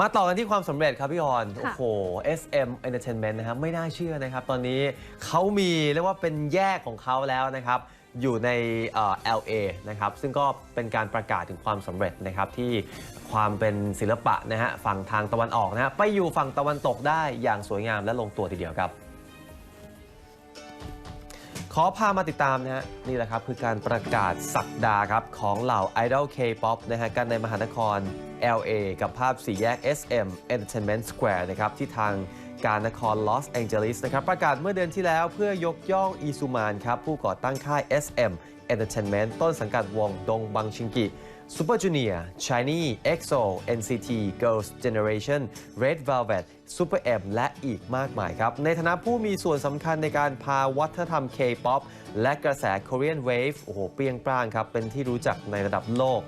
มาต่อกันที่ความสำเร็จครับพี่ออน โอ้ค่ะโห SM Entertainment นะครับไม่น่าเชื่อนะครับ ตอนนี้เขามีเรียกว่าเป็นแยกของเขาแล้วนะครับ อยู่ในเอ่อ LA นะครับ ซึ่งก็เป็นการประกาศถึงความสำเร็จนะครับที่ความเป็นศิลปะนะฮะฝั่งทางตะวันออกนะฮะไปอยู่ฝั่งตะวันตกได้อย่างสวยงามและลงตัวทีเดียวครับข อพามาติดตามนะฮะนี่แหละครับ คือการประกาศสัปดาห์ครับ ของเหล่าไอดอล K-POP นะฮะกันในมหานคร LA กับภาพสี่แยก SM Entertainment Square นะครับ ที่ทาง การนครลอสแองเจลิสนะครับประกาศเมื่อเดือนที่แล้วเพื่อยกย่องอีซูมานครับผู้ก่อตั้งค่าย SM Entertainment ต้นสังกัดวงดงบังชิงกิ Super Junior, Shiny, EXO, NCT, Girls' Generation, Red Velvet, Super M และอีกมากมายครับ ในฐานะผู้มีส่วนสำคัญในการพาวัฒนธรรม K-POP และกระแส Korean Wave โอ้โห เปรี้ยงปร้างครับ เป็นที่รู้จักในระดับโลก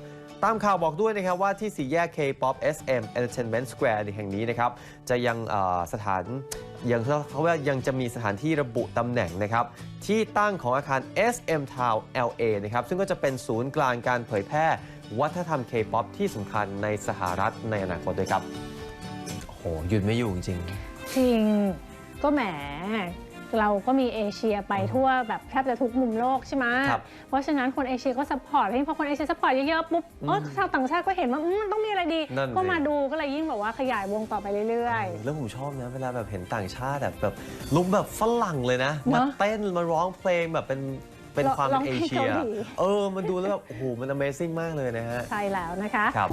ตามข่าวบอกด้วยนะครับว่าที่สี่แยก K-POP SM Entertainment Square แห่งนี้นะครับจะยังเอ่อสถานยังเขาว่ายังจะมีสถานที่ระบุตำแหน่งนะครับที่ตั้งของอาคาร SM Town LA นะครับซึ่งก็จะเป็นศูนย์กลางการเผยแพร่ วัฒนธรรม K-POP ที่สำคัญในสหรัฐในอนาคตด้วยครับ โอ้โหหยุดไม่อยู่จริงจริงก็แหม เราก็มีเอเชียไปทั่วแบบแทบจะทุกมุมโลกใช่ไหมครับเพราะฉะนั้นคนเอเชียก็ซัพพอร์ตให้พอคนเอเชียซัพพอร์ตเยอะๆปุ๊บเออชาวต่างชาติก็เห็นว่าอืมมันต้องมีอะไรดี นั่นสิก็มาดูก็เลยยิ่งแบบว่าขยายวงต่อไปเรื่อยๆแล้วผมชอบนะเวลาแบบเห็นต่างชาติแบบแบบลุกแบบฝรั่งเลยนะ เนมาอะเต้นมาร้องเพลงแบบเป็นเป็นร้องความร้เป็อนงเอเพลงเชีย เกาหลี เออ มันดูแล้วแบบโอ้โหมัน Amazing มากเลยนะฮะ ๆ ใช่แล้วนะคะ ครับ